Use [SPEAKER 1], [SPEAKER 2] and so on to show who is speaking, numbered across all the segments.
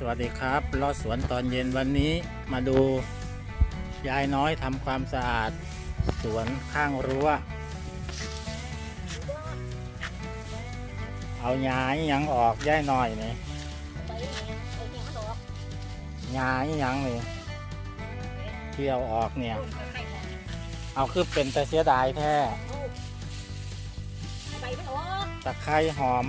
[SPEAKER 1] สวัสดีครับรอดสวนตอนเย็นวันนี้มาดูยายน้อยทำความสะอาด สวนข้างรั้ว เอาหญ้าอิหยังออกย่ายหน่อยนี่
[SPEAKER 2] ไปเองไปเองมันออก
[SPEAKER 1] หญ้าอิหยังนี่ที่เอาออกเนี่ย
[SPEAKER 2] ไปไข่ของ
[SPEAKER 1] เอาคือเป็นแต่เสียดายแท้
[SPEAKER 2] ลูกใบมันออก
[SPEAKER 1] ตะไคร้หอม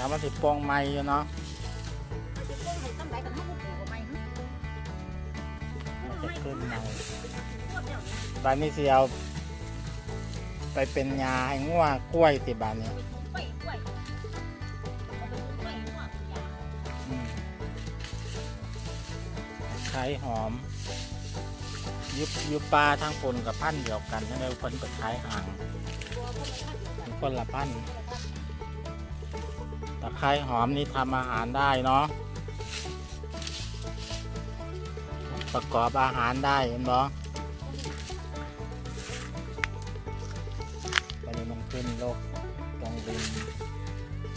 [SPEAKER 2] แล้
[SPEAKER 1] วมันสิปองไม้อยู่เนาะ
[SPEAKER 2] มันจะต้นให้ต้นใบกับมันปลูกใหม่
[SPEAKER 1] มันจะขึ้นเมา
[SPEAKER 2] พวกเดียวนี้
[SPEAKER 1] บานนี้สิเอาไปเป็นยาให้งัวกล้วยสิบานนี้
[SPEAKER 2] ไปปลูกกล้วยกล้วยเอาไปปลูกกล้วยหัวปลูกยา
[SPEAKER 1] อืมไข่หอม ยุบยุบปลาทางปนกับพันธุ์เดียวกันนั่นเลยคนก็ขายห่าง
[SPEAKER 2] ตัวพวกนี้มันเดียวกัน
[SPEAKER 1] เป็นคนละพันธุ์ ตะไคร้หอมนี่ทำอาหารได้เนาะประกอบอาหารได้เห็นบ่ตอนนี้มันขึ้นโลกตรงริม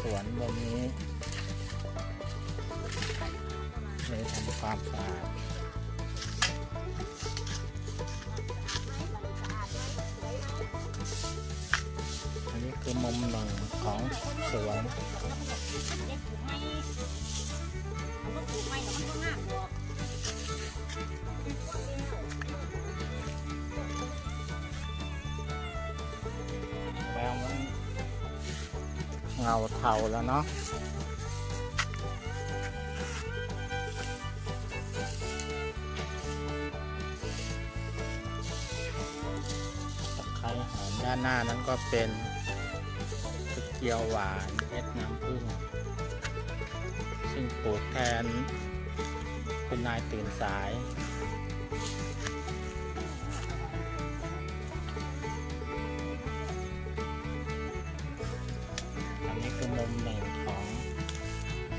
[SPEAKER 1] สวนบนนี้เลยทำความสะอาดอันนี้คือมุมหนึ่งของสวน
[SPEAKER 2] เงา
[SPEAKER 1] เทาแล้วเนาะตะไคร้หอมด้านหน้านั้นก็เป็นตะเกียวหวานเพชรน้ำผึ้งซึ่งปลูกแทนคุณนายตื่นสาย มุมหนึ่งของ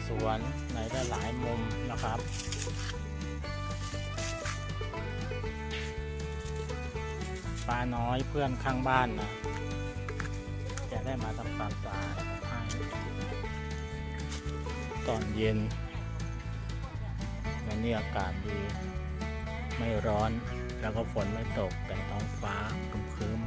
[SPEAKER 1] สวนในหลายมุมนะครับปลาน้อยเพื่อนข้างบ้านนะจะได้มาทำความสะอาดให้ตอนเย็นวันนี้อากาศดี ไม่ร้อนแล้วก็ฝนไม่ตกแต่ท้องฟ้าครึ้ม